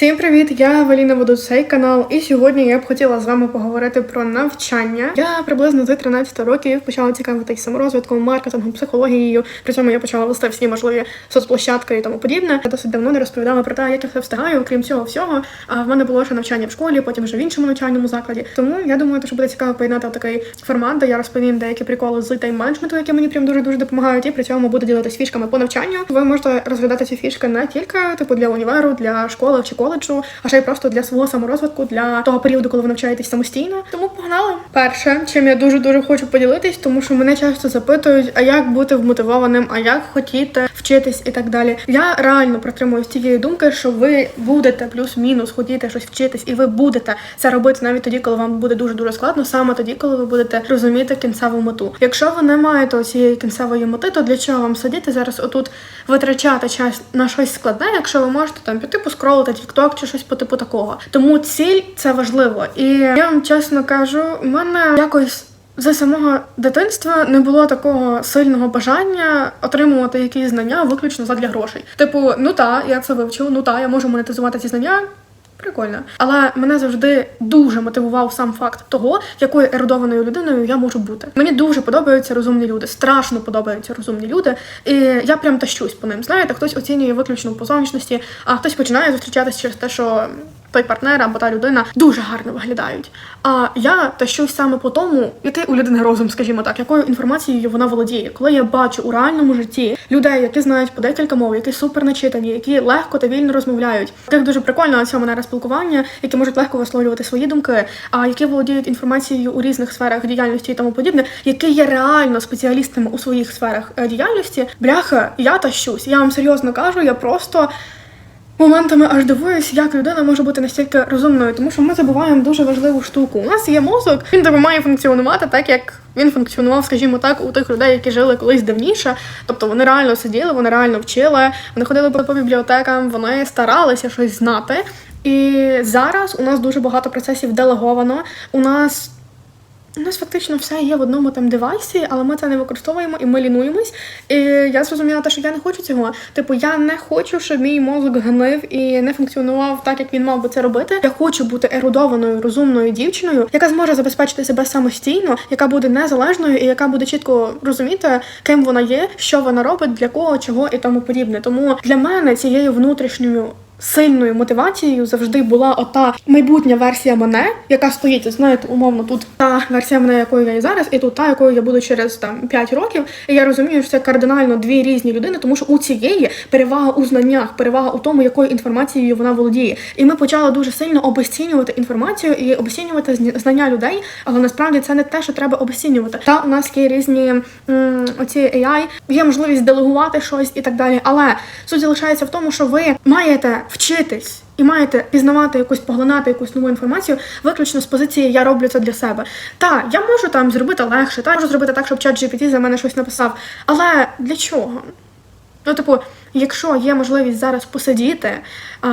Всім привіт! Я Евеліна веду цей канал, і сьогодні я б хотіла з вами поговорити про навчання. Я приблизно з 13 років почала цікавитися саморозвитком, маркетингом, психологією. При цьому я почала вести всі можливі соцплощадки і тому подібне. Я досить давно не розповідала про те, як я все встигаю, крім цього всього. А в мене було ще навчання в школі, потім вже в іншому навчальному закладі. Тому я думаю, що буде цікаво поєднати такий формат, де я розповім деякі приколи з тайм-менеджменту, які мені прям дуже дуже допомагають, і при цьому буду ділитися фішками по навчанню. Ви можете розглядати ці фішки не тільки типу для універу, для школи чи коледжу, а ще й просто для свого саморозвитку, для того періоду, коли ви навчаєтесь самостійно. Тому погнали. Перше, чим я дуже дуже хочу поділитись, тому що мене часто запитують, а як бути вмотивованим, а як хотіти вчитись і так далі. Я реально притримуюсь тієї думки, що ви будете плюс-мінус хотіти щось вчитись, і ви будете це робити навіть тоді, коли вам буде дуже дуже складно, саме тоді, коли ви будете розуміти кінцеву мету. Якщо ви не маєте цієї кінцевої мети, то для чого вам сидіти зараз отут витрачати час на щось складне, якщо ви можете там піти поскролити TikTok чи щось по типу такого. Тому ціль це важливо. І я вам чесно кажу, в мене якось. За самого дитинства не було такого сильного бажання отримувати якісь знання виключно задля грошей. Типу, ну та, я це вивчив, ну та, я можу монетизувати ці знання. Прикольно, але мене завжди дуже мотивував сам факт того, якою ерудованою людиною я можу бути. Мені дуже подобаються розумні люди, страшно подобаються розумні люди, і я прям тащусь по ним. Знаєте, хтось оцінює виключно по зовнішності, а хтось починає зустрічатися через те, що той партнер або та людина дуже гарно виглядають. А я тащусь саме по тому, який у людини розум, скажімо так, якою інформацією вона володіє. Коли я бачу у реальному житті людей, які знають по декілька мов, які супер начитані, які легко та вільно розмовляють. Тих дуже прикольно на цьому наразі спілкування, які можуть легко висловлювати свої думки, а які володіють інформацією у різних сферах діяльності і тому подібне, які є реально спеціалістами у своїх сферах е, діяльності. Бляха, я тащусь. Я вам серйозно кажу, я просто. Моментами аж дивуюсь, як людина може бути настільки розумною, тому що ми забуваємо дуже важливу штуку. У нас є мозок, він має функціонувати так, як він функціонував, скажімо так, у тих людей, які жили колись давніше. Тобто вони реально сиділи, вони реально вчили, вони ходили по бібліотекам, вони старалися щось знати. І зараз у нас дуже багато процесів делеговано. У нас у нас фактично все є в одному там девайсі, але ми це не використовуємо і ми лінуємось. І я зрозуміла те, що я не хочу цього. Типу, я не хочу, щоб мій мозок гнив і не функціонував так, як він мав би це робити. Я хочу бути ерудованою, розумною дівчиною, яка зможе забезпечити себе самостійно, яка буде незалежною і яка буде чітко розуміти, ким вона є, що вона робить, для кого, чого і тому подібне. Тому для мене цією внутрішньою сильною мотивацією завжди була ота майбутня версія мене, яка стоїть, знаєте, умовно, тут та версія мене, якою я є зараз, і тут та, якою я буду через там 5 років. І я розумію, що це кардинально дві різні людини, тому що у цієї перевага у знаннях, перевага у тому, якою інформацією вона володіє. І ми почали дуже сильно обесцінювати інформацію і обесцінювати знання людей, але насправді це не те, що треба обесцінювати. Та у нас є різні м, оці AI, є можливість делегувати щось і так далі. Але суть залишається в тому, що ви маєте вчитись і маєте пізнавати якусь, поглинати якусь нову інформацію, виключно з позиції я роблю це для себе. Та я можу там зробити легше, та можу зробити так, щоб чат GPT за мене щось написав. Але для чого? Ну, типу, якщо є можливість зараз посидіти,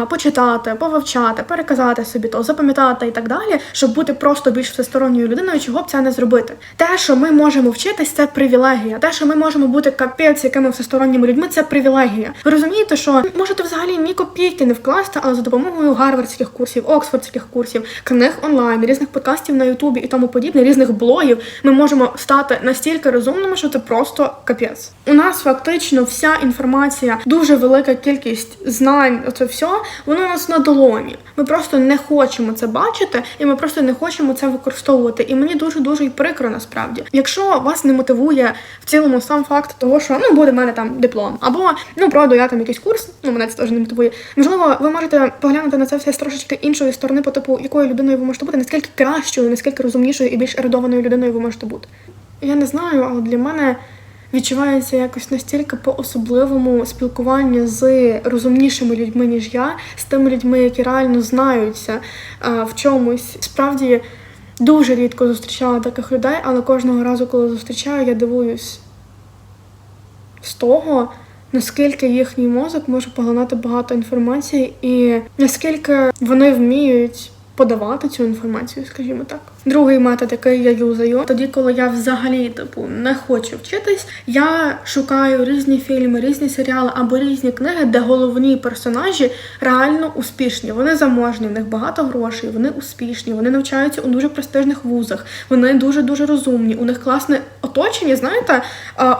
почитати, повивчати, переказати собі то, запам'ятати і так далі, щоб бути просто більш всесторонньою людиною, чого б це не зробити. Те, що ми можемо вчитись, це привілегія. Те, що ми можемо бути капець, якими всесторонніми людьми, це привілегія. Ви розумієте, що можете взагалі ні копійки не вкласти, але за допомогою гарвардських курсів, оксфордських курсів, книг онлайн, різних подкастів на Ютубі і тому подібне, різних блогів, ми можемо стати настільки розумними, що це просто капець. У нас фактично вся інформація, дуже велика кількість знань, оце все воно у нас на долоні. Ми просто не хочемо це бачити, і ми просто не хочемо це використовувати. І мені дуже дуже й прикро насправді. Якщо вас не мотивує в цілому сам факт того, що ну буде в мене там диплом, або ну пройду я там якийсь курс, ну мене це теж не мотивує. Можливо, ви можете поглянути на це все з трошечки іншої сторони, по типу якою людиною ви можете бути, наскільки кращою, наскільки розумнішою і більш ерудованою людиною ви можете бути. Я не знаю, але для мене відчувається якось настільки по-особливому спілкування з розумнішими людьми, ніж я, з тими людьми, які реально знаються в чомусь. Справді дуже рідко зустрічала таких людей, але кожного разу, коли зустрічаю, я дивуюсь з того. Наскільки їхній мозок може поглинати багато інформації, і наскільки вони вміють подавати цю інформацію, скажімо так. Другий метод, який я юзаю, тоді, коли я взагалі типу не хочу вчитись, я шукаю різні фільми, різні серіали або різні книги, де головні персонажі реально успішні. Вони заможні, в них багато грошей, вони успішні, вони навчаються у дуже престижних вузах, вони дуже дуже розумні. У них класне оточення. Знаєте,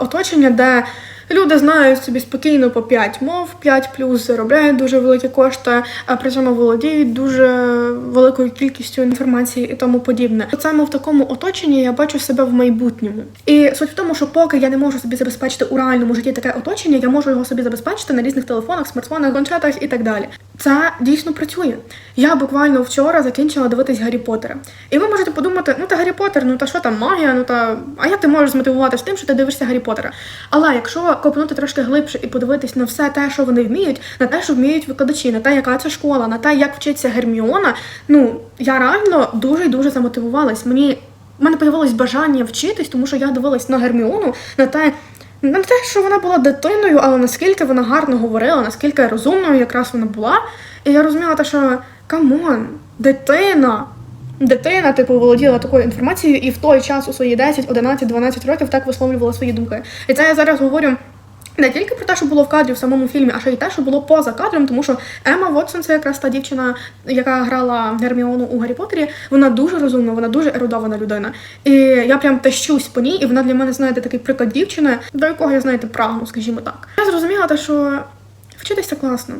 оточення, де Люди знають собі спокійно по 5 мов, 5 плюс заробляють дуже великі кошти, а при цьому володіють дуже великою кількістю інформації і тому подібне. От саме в такому оточенні я бачу себе в майбутньому. І суть в тому, що поки я не можу собі забезпечити у реальному житті таке оточення, я можу його собі забезпечити на різних телефонах, смартфонах, планшетах і так далі. Це дійсно працює. Я буквально вчора закінчила дивитись Гаррі Поттера. І ви можете подумати, ну та Гаррі Поттер, ну та що там магія, ну та а як ти можеш змотивувати з тим, що ти дивишся Гаррі Поттера? Але якщо копнути трошки глибше і подивитись на все те, що вони вміють, на те, що вміють викладачі, на те, яка це школа, на те, як вчиться Герміона, ну я реально дуже і дуже замотивувалась. Мені в мене появилось бажання вчитись, тому що я дивилась на Герміону, на те. Не те, що вона була дитиною, але наскільки вона гарно говорила, наскільки розумною якраз вона була. І я розуміла, те, що камон, дитина. Дитина, типу, володіла такою інформацією, і в той час у свої 10, 11, 12 років так висловлювала свої думки. І це я зараз говорю не тільки про те, що було в кадрі в самому фільмі, а ще й те, що було поза кадром, тому що Ема Вотсон це якраз та дівчина, яка грала Герміону у Гаррі Поттері. Вона дуже розумна, вона дуже ерудована людина. І я прям тащусь по ній, і вона для мене, знаєте, такий приклад дівчини, до якого я, знаєте, прагну, скажімо так. Я зрозуміла те, що вчитися класно.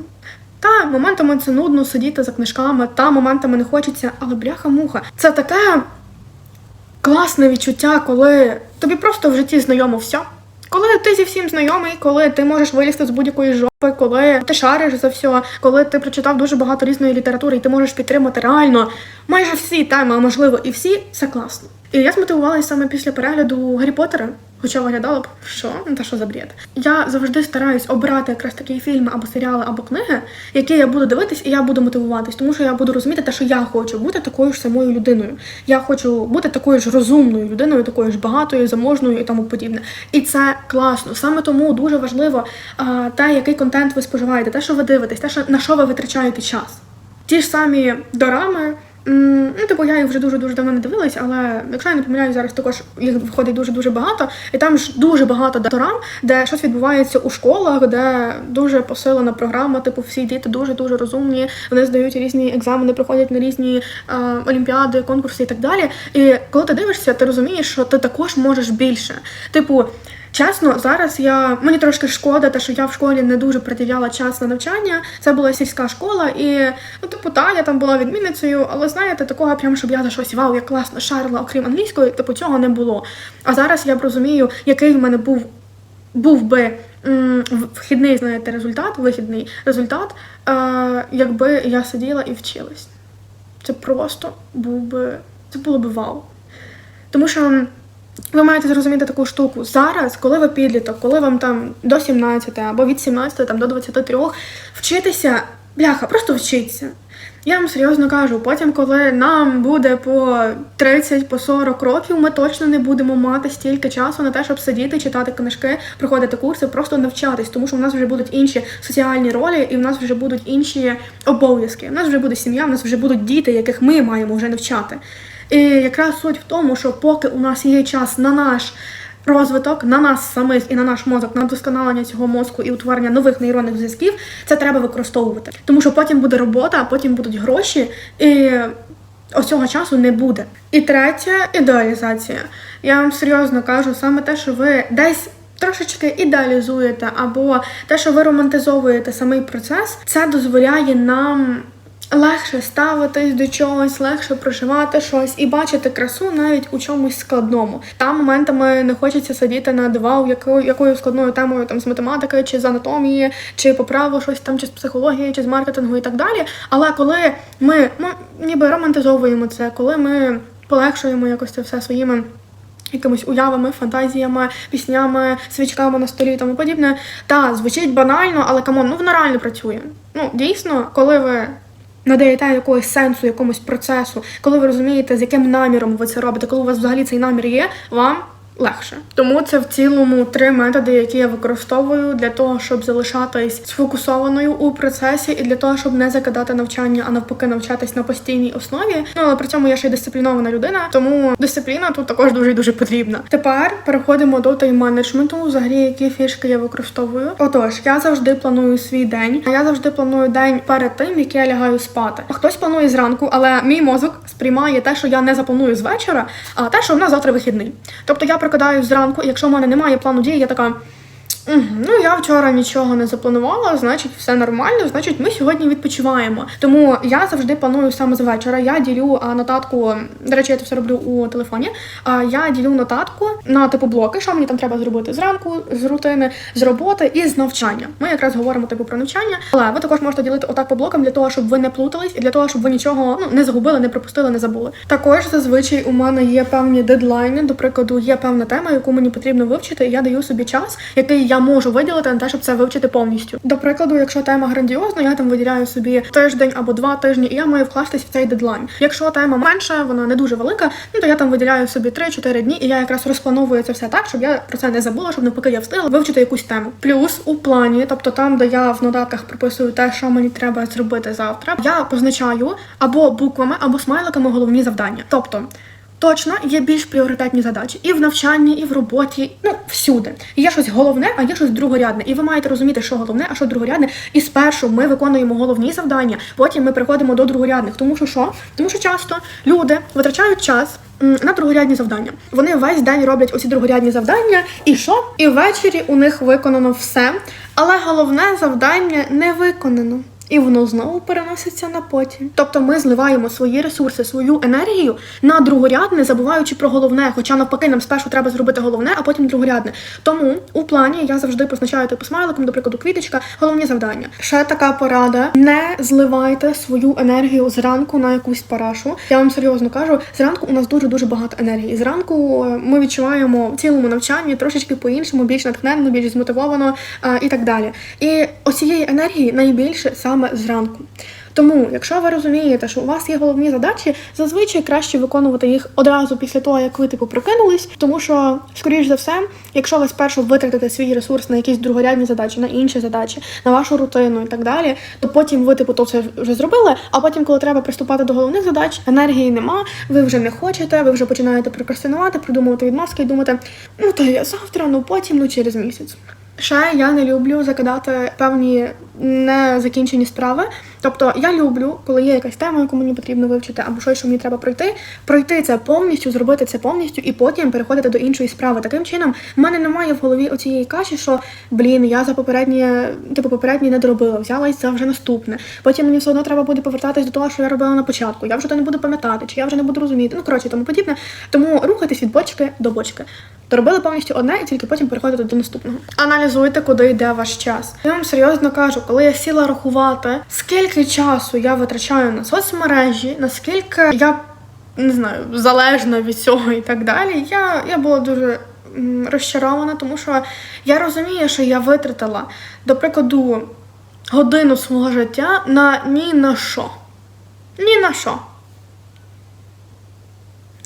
Та моментами це нудно сидіти за книжками, та моментами не хочеться, але бляха-муха. Це таке класне відчуття, коли тобі просто в житті знайомо все. Коли ти зі всім знайомий, коли ти можеш вилізти з будь-якої жопи, коли ти шариш за все, коли ти прочитав дуже багато різної літератури, і ти можеш підтримати реально майже всі теми, а можливо і всі, це класно. І я змотивувалася саме після перегляду Гаррі Поттера. Хоча виглядало б, що ну та що за бред. Я завжди стараюсь обирати якраз такі фільми або серіали, або книги, які я буду дивитись, і я буду мотивуватись, тому що я буду розуміти те, що я хочу бути такою ж самою людиною. Я хочу бути такою ж розумною людиною, такою ж багатою, заможною і тому подібне. І це класно. Саме тому дуже важливо а, те, який контент ви споживаєте, те, що ви дивитесь, те, що на що ви витрачаєте час. Ті ж самі дорами. Ну, типу, я їх вже дуже-дуже давно не дивилась, але якщо я не помиляюсь, зараз також їх виходить дуже-дуже багато. І там ж дуже багато дорам, де щось відбувається у школах, де дуже посилена програма, типу, всі діти дуже-дуже розумні, вони здають різні екзамени, приходять на різні е, олімпіади, конкурси і так далі. І коли ти дивишся, ти розумієш, що ти також можеш більше. Типу, Чесно, зараз я мені трошки шкода, те, що я в школі не дуже приділяла час на навчання. Це була сільська школа, і ну, типу, та, я там була відмінницею, але знаєте, такого прям, щоб я за щось вау, я класно шарила, окрім англійської, типу цього не було. А зараз я б розумію, який в мене був був би м, вхідний, знаєте, результат, вихідний результат, е, якби я сиділа і вчилась. Це просто був би, це було би вау. Тому що. Ви маєте зрозуміти таку штуку. Зараз, коли ви підліток, коли вам там до 17 або від 17 там, до 23, вчитися, бляха, просто вчиться. Я вам серйозно кажу, потім, коли нам буде по 30 по 40 років, ми точно не будемо мати стільки часу на те, щоб сидіти, читати книжки, проходити курси, просто навчатись, тому що в нас вже будуть інші соціальні ролі, і в нас вже будуть інші обов'язки. У нас вже буде сім'я, в нас вже будуть діти, яких ми маємо вже навчати. І якраз суть в тому, що поки у нас є час на наш розвиток, на нас самих і на наш мозок, на вдосконалення цього мозку і утворення нових нейронних зв'язків, це треба використовувати. Тому що потім буде робота, а потім будуть гроші, і ось цього часу не буде. І третє ідеалізація. Я вам серйозно кажу, саме те, що ви десь. Трошечки ідеалізуєте, або те, що ви романтизовуєте самий процес, це дозволяє нам легше ставитись до чогось, легше проживати щось і бачити красу навіть у чомусь складному. Там моментами не хочеться сидіти над вау, якою якою складною темою там з математики, чи з анатомії, чи по праву щось там, чи з психології, чи з маркетингу і так далі. Але коли ми ну, ніби романтизовуємо це, коли ми полегшуємо якось це все своїми. Якимись уявами, фантазіями, піснями, свічками на столі і тому подібне. Та звучить банально, але камон, ну воно реально працює. Ну дійсно, коли ви надаєте якогось сенсу, якомусь процесу, коли ви розумієте, з яким наміром ви це робите, коли у вас взагалі цей намір є, вам легше. Тому це в цілому три методи, які я використовую для того, щоб залишатись сфокусованою у процесі, і для того, щоб не закидати навчання, а навпаки, навчатись на постійній основі. Ну але при цьому я ще й дисциплінована людина, тому дисципліна тут також дуже дуже потрібна. Тепер переходимо до тайм-менеджменту. Взагалі, які фішки я використовую. Отож, я завжди планую свій день. Я завжди планую день перед тим, як я лягаю спати. Хтось планує зранку, але мій мозок сприймає те, що я не запланую з вечора, а те, що в нас завтра вихідний. Тобто я прокидаюсь зранку, і якщо в мене немає плану дії, я така. «Мгм, Ну, я вчора нічого не запланувала, значить, все нормально, значить, ми сьогодні відпочиваємо. Тому я завжди планую саме з вечора. Я ділю а, нотатку. До речі, я це все роблю у телефоні. А я ділю нотатку на типу блоки, що мені там треба зробити зранку, з рутини, з роботи і з навчання. Ми якраз говоримо типу про навчання, але ви також можете ділити отак по блокам для того, щоб ви не плутались, і для того, щоб ви нічого ну не загубили, не пропустили, не забули. Також зазвичай у мене є певні дедлайни. До прикладу, є певна тема, яку мені потрібно вивчити. і Я даю собі час, який можу виділити на те, щоб це вивчити повністю. До прикладу, якщо тема грандіозна, я там виділяю собі тиждень або два тижні, і я маю вкластись в цей дедлайн. Якщо тема менша, вона не дуже велика, ну то я там виділяю собі 3-4 дні, і я якраз розплановую це все так, щоб я про це не забула, щоб навпаки я встигла вивчити якусь тему. Плюс у плані, тобто там, де я в нотатках прописую те, що мені треба зробити завтра, я позначаю або буквами, або смайликами головні завдання. Тобто. Точно є більш пріоритетні задачі і в навчанні, і в роботі, ну всюди. Є щось головне, а є щось другорядне. І ви маєте розуміти, що головне, а що другорядне. І спершу ми виконуємо головні завдання, потім ми приходимо до другорядних. Тому що що? Тому що часто люди витрачають час. На другорядні завдання. Вони весь день роблять оці другорядні завдання, і що? І ввечері у них виконано все, але головне завдання не виконано. І воно знову переноситься на потім. Тобто ми зливаємо свої ресурси, свою енергію на другорядне, забуваючи про головне. Хоча навпаки, нам спершу треба зробити головне, а потім другорядне. Тому у плані я завжди позначаю типу смайликом, до прикладу, квіточка, головні завдання. Ще така порада: не зливайте свою енергію зранку на якусь парашу. Я вам серйозно кажу, зранку у нас дуже дуже багато енергії. Зранку е, ми відчуваємо в цілому навчанні трошечки по-іншому, більш натхненно, більш змотивовано е, і так далі. І оцієї енергії найбільше саме зранку. Тому, якщо ви розумієте, що у вас є головні задачі, зазвичай краще виконувати їх одразу після того, як ви типу прокинулись, тому що, скоріш за все, якщо ви спершу витратите свій ресурс на якісь другорядні задачі, на інші задачі, на вашу рутину і так далі, то потім ви типу то все вже зробили. А потім, коли треба приступати до головних задач, енергії нема, ви вже не хочете, ви вже починаєте прокрастинувати, придумувати відмазки і думати, ну та я завтра, ну потім, ну через місяць. Ще я не люблю закидати певні незакінчені справи. Тобто я люблю, коли є якась тема, яку мені потрібно вивчити, або щось, що мені треба пройти, пройти це повністю, зробити це повністю і потім переходити до іншої справи. Таким чином, в мене немає в голові оцієї каші, що блін, я за попереднє, типу попереднє не доробила, взялась за вже наступне. Потім мені все одно треба буде повертатись до того, що я робила на початку. Я вже то не буду пам'ятати, чи я вже не буду розуміти. Ну коротше, тому подібне. Тому рухатись від бочки до бочки. Доробили повністю одне і тільки потім переходити до наступного. Аналізуйте, куди йде ваш час. Я вам серйозно кажу, коли я сіла рахувати, скільки часу я витрачаю на соцмережі, наскільки я не знаю, залежна від цього і так далі, я, я була дуже розчарована, тому що я розумію, що я витратила, до прикладу, годину свого життя на ні на що. Ні на що.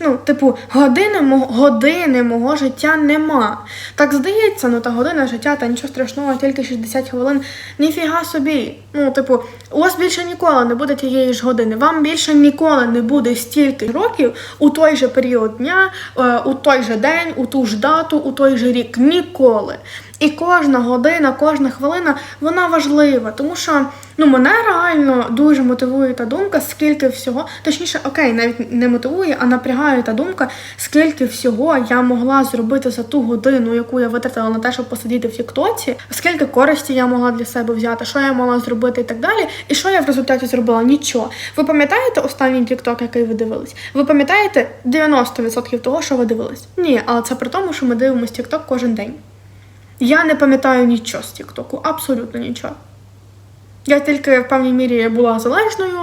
Ну, типу, години, години мого життя нема. Так здається, ну та година життя, та нічого страшного, тільки 60 хвилин. Ніфіга собі. Ну, типу, у вас більше ніколи не буде тієї ж години. Вам більше ніколи не буде стільки років у той же період дня, е, у той же день, у ту ж дату, у той же рік. Ніколи. І кожна година, кожна хвилина вона важлива, тому що ну мене реально дуже мотивує та думка, скільки всього, точніше, окей, навіть не мотивує, а напрягає та думка, скільки всього я могла зробити за ту годину, яку я витратила на те, щоб посидіти в Тіктоці, скільки користі я могла для себе взяти, що я могла зробити і так далі. І що я в результаті зробила? Нічого. Ви пам'ятаєте останній Тікток, який ви дивились? Ви пам'ятаєте 90% того, що ви дивились? Ні, але це при тому, що ми дивимося Тікток кожен день. Я не пам'ятаю нічого з Тіктоку, абсолютно нічого. Я тільки в певній мірі була залежною.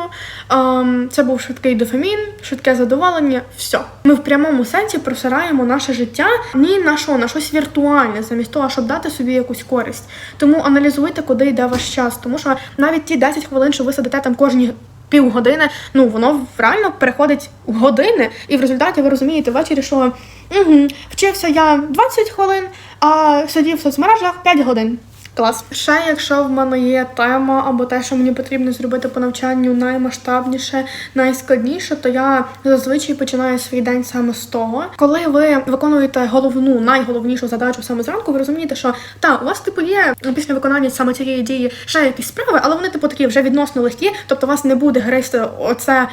ем, Це був швидкий дофамін, швидке задоволення. Все. Ми в прямому сенсі просираємо наше життя ні на що, на щось віртуальне, замість того, щоб дати собі якусь користь. Тому аналізуйте, куди йде ваш час. Тому що навіть ті 10 хвилин, що ви сидите там кожні півгодини, ну воно реально переходить в години, і в результаті ви розумієте ввечері, що угу, вчився я 20 хвилин, а сидів в соцмережах 5 годин. Клас. Ще якщо в мене є тема або те, що мені потрібно зробити по навчанню наймасштабніше, найскладніше, то я зазвичай починаю свій день саме з того, коли ви виконуєте головну, найголовнішу задачу саме зранку, ви розумієте, що та у вас типу є після виконання саме цієї дії ще якісь справи, але вони типу такі вже відносно легкі, тобто вас не буде гристи оце.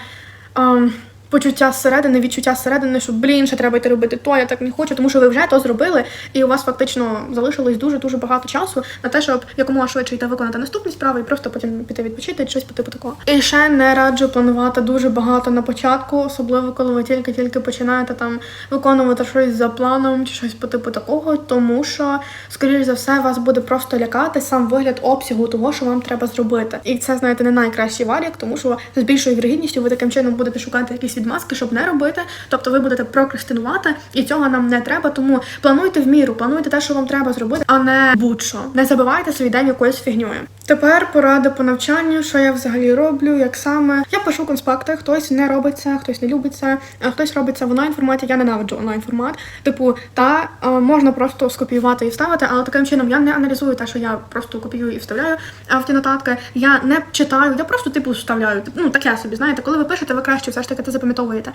ем, Почуття зсередини, відчуття зсередини, що блін, ще треба йти робити то, я так не хочу, тому що ви вже то зробили, і у вас фактично залишилось дуже дуже багато часу на те, щоб якомога швидше йти виконати наступні справи і просто потім піти відпочити чи щось по типу такого. І ще не раджу планувати дуже багато на початку, особливо коли ви тільки-тільки починаєте там виконувати щось за планом чи щось по типу такого, тому що, скоріш за все, вас буде просто лякати сам вигляд обсягу того, що вам треба зробити. І це, знаєте, не найкращий варік, тому що з більшою вірогідністю ви таким чином будете шукати якісь відмазки, щоб не робити. Тобто ви будете прокрастинувати, і цього нам не треба. Тому плануйте в міру, плануйте те, що вам треба зробити, а не будь-що. Не забивайте свій день якоюсь фігньою. Тепер поради по навчанню, що я взагалі роблю, як саме я пишу конспекти, хтось не робить це, хтось не любить це, хтось робить це в онлайн форматі. Я ненавиджу онлайн формат. Типу, та можна просто скопіювати і вставити, але таким чином я не аналізую те, що я просто копіюю і вставляю в ті нотатки. Я не читаю, я просто типу вставляю. Ну таке собі, знаєте, коли ви пишете, ви краще все ж таки це запам'ятовуєте.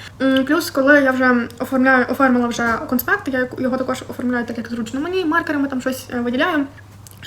Плюс, коли я вже оформляю, оформила вже конспект, я його також оформляю так, як зручно мені маркерами там щось е, виділяю.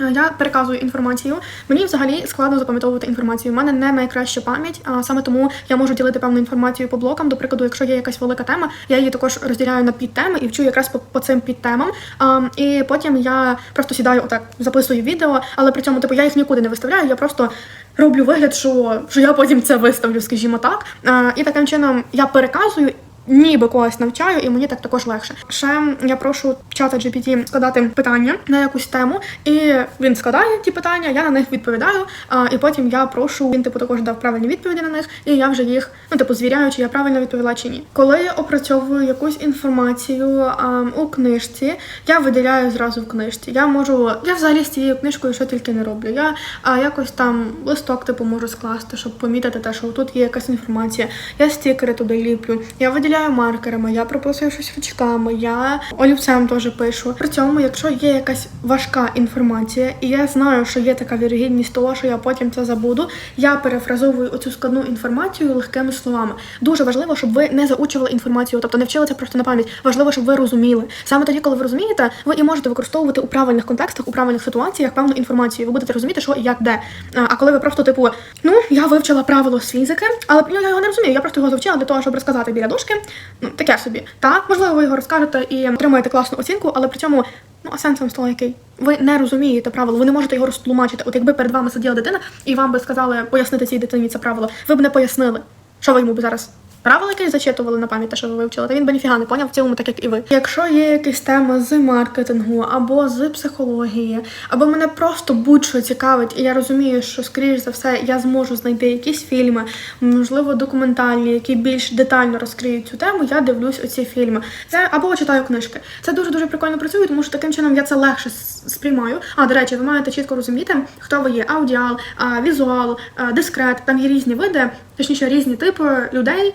Е, Я переказую інформацію. Мені взагалі складно запам'ятовувати інформацію. У мене не найкраща пам'ять, а саме тому я можу ділити певну інформацію по блокам. До прикладу, якщо є якась велика тема, я її також розділяю на підтеми і вчу якраз по, по цим підтемам. А, і потім я просто сідаю отак, записую відео, але при цьому типу я їх нікуди не виставляю. Я просто роблю вигляд, що, що я потім це виставлю, скажімо так. А, і таким чином я переказую. Ніби когось навчаю, і мені так також легше. Ще я прошу чата GPT складати питання на якусь тему, і він складає ті питання, я на них відповідаю. А, і потім я прошу, він типу також дав правильні відповіді на них, і я вже їх ну типу звіряю, чи я правильно відповіла чи ні. Коли я опрацьовую якусь інформацію а, у книжці, я виділяю зразу в книжці. Я можу, я взагалі з цією книжкою що тільки не роблю. Я а, якось там листок типу можу скласти, щоб помітити те, що тут є якась інформація. Я стікери туди ліплю. Я виділяю маркерами, я прописую щось ручками, я олівцем теж пишу. При цьому, якщо є якась важка інформація, і я знаю, що є така вірогідність того, що я потім це забуду, я перефразовую оцю складну інформацію легкими словами. Дуже важливо, щоб ви не заучували інформацію, тобто не вчили це просто на пам'ять. Важливо, щоб ви розуміли. Саме тоді, коли ви розумієте, ви і можете використовувати у правильних контекстах, у правильних ситуаціях певну інформацію. Ви будете розуміти, що і як де. А а коли ви просто типу, ну я вивчила правило з фізики, але ну, я його не розумію. Я просто його завчила для того, щоб розказати біля дошки. Ну таке собі. Так, можливо, ви його розкажете і отримаєте класну оцінку, але при цьому. Ну, а сенс того який? Ви не розумієте правило, ви не можете його розтлумачити. От якби перед вами сиділа дитина і вам би сказали пояснити цій дитині це правило, ви б не пояснили. Що ви йому б зараз? Правила якесь зачитували на пам'ять, те, що ви вивчили, та він би ніфіга не поняв в цілому, так як і ви. Якщо є якісь теми з маркетингу або з психології, або мене просто будь-що цікавить, і я розумію, що скоріш за все я зможу знайти якісь фільми, можливо, документальні, які більш детально розкриють цю тему, я дивлюсь оці фільми. Це або читаю книжки. Це дуже дуже прикольно працює, тому що таким чином я це легше сприймаю. А до речі, ви маєте чітко розуміти, хто ви є: аудіал, візуал, дискрет. Там є різні види, точніше, різні типи людей.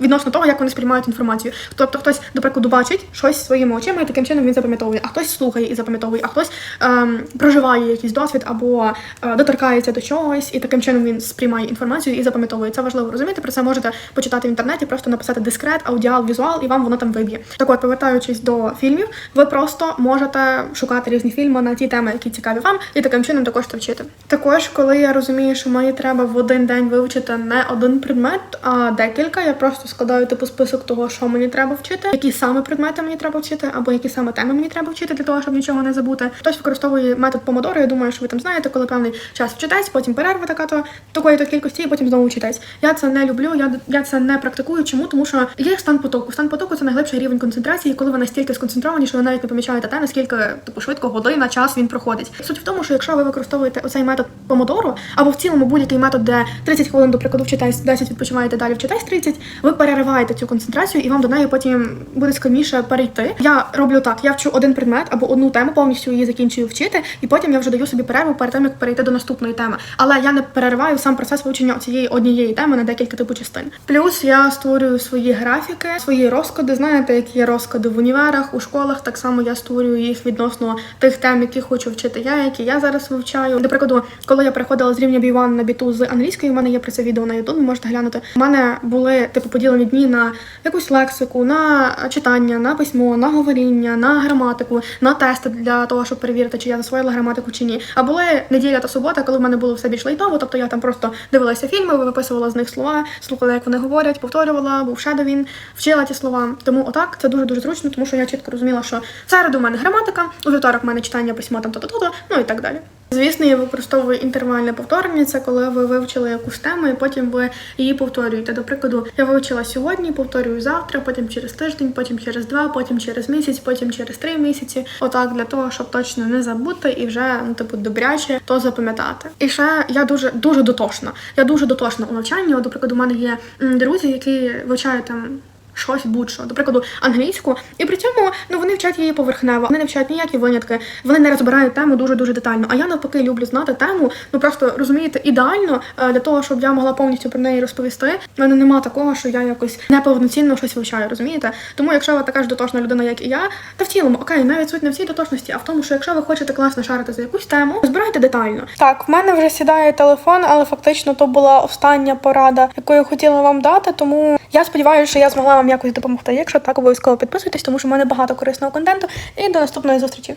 Відносно того, як вони сприймають інформацію. Тобто хтось, до прикладу, бачить щось своїми очима, і таким чином він запам'ятовує, а хтось слухає і запам'ятовує, а хтось ем, проживає якийсь досвід або е, доторкається до чогось, і таким чином він сприймає інформацію і запам'ятовує. Це важливо розуміти. Про це можете почитати в інтернеті, просто написати дискрет, аудіал, візуал, і вам воно там виб'є. Так от, повертаючись до фільмів, ви просто можете шукати різні фільми на ті теми, які цікаві вам, і таким чином також це вчити. Також, коли я розумію, що мені треба в один день вивчити не один предмет, а декілька, я просто складаю типу список того, що мені треба вчити, які саме предмети мені треба вчити, або які саме теми мені треба вчити для того, щоб нічого не забути. Хтось використовує метод помодоро. Я думаю, що ви там знаєте, коли певний час вчитесь, потім перерва така то такої то кількості, і потім знову вчитесь. Я це не люблю. Я я це не практикую. Чому? Тому що є стан потоку. Стан потоку це найглибший рівень концентрації, коли ви настільки сконцентровані, що ви навіть не помічаєте те, наскільки типу швидко година, час він проходить. Суть в тому, що якщо ви використовуєте оцей метод помодоро, або в цілому будь-який метод, де 30 хвилин, до прикладу, вчитесь, 10 відпочиваєте, далі вчитесь 30, ви перериваєте цю концентрацію, і вам до неї потім буде складніше перейти. Я роблю так: я вчу один предмет або одну тему, повністю її закінчую вчити, і потім я вже даю собі перерву перед тим, як перейти до наступної теми. Але я не перериваю сам процес вивчення цієї однієї теми на декілька типу частин. Плюс я створюю свої графіки, свої розклади. Знаєте, які є розклади в універах, у школах. Так само я створюю їх відносно тих тем, які хочу вчити я, які я зараз вивчаю. До прикладу, коли я переходила з рівня B1 на B2 з англійської, у мене є про це відео на YouTube, можете глянути. У мене були типу поділені дні на якусь лексику, на читання, на письмо, на говоріння, на граматику, на тести для того, щоб перевірити, чи я засвоїла граматику чи ні. А були неділя та субота, коли в мене було все більш лайтово, тобто я там просто дивилася фільми, виписувала з них слова, слухала, як вони говорять, повторювала, був шедовін, вчила ті слова. Тому отак це дуже дуже зручно, тому що я чітко розуміла, що в середу в мене граматика, у вівторок в мене читання письма там то-то-то, ну і так далі. Звісно, я використовую інтервальне повторення. Це коли ви вивчили якусь тему, і потім ви її повторюєте. До прикладу, я вивчила сьогодні, повторюю завтра, потім через тиждень, потім через два, потім через місяць, потім через три місяці. Отак для того, щоб точно не забути і вже ну типу добряче то запам'ятати. І ще я дуже дуже дотошна. Я дуже дотошна у навчанні. От, До прикладу, у мене є друзі, які вивчають там щось будь-що, до прикладу, англійську, і при цьому ну вони вчать її поверхнево, вони не вчать ніякі винятки, вони не розбирають тему дуже дуже детально. А я навпаки люблю знати тему. Ну просто розумієте, ідеально е, для того, щоб я могла повністю про неї розповісти. В мене нема такого, що я якось неповноцінно щось вивчаю, розумієте? Тому, якщо ви така ж дотошна людина, як і я, та в цілому, окей, навіть суть не в цій дотошності, а в тому, що якщо ви хочете класно шарити за якусь тему, розбирайте детально. Так, в мене вже сідає телефон, але фактично то була остання порада, яку я хотіла вам дати. Тому я сподіваюся, що я змогла вам якось допомогти. Якщо так, обов'язково підписуйтесь, тому що в мене багато корисного контенту. І до наступної зустрічі.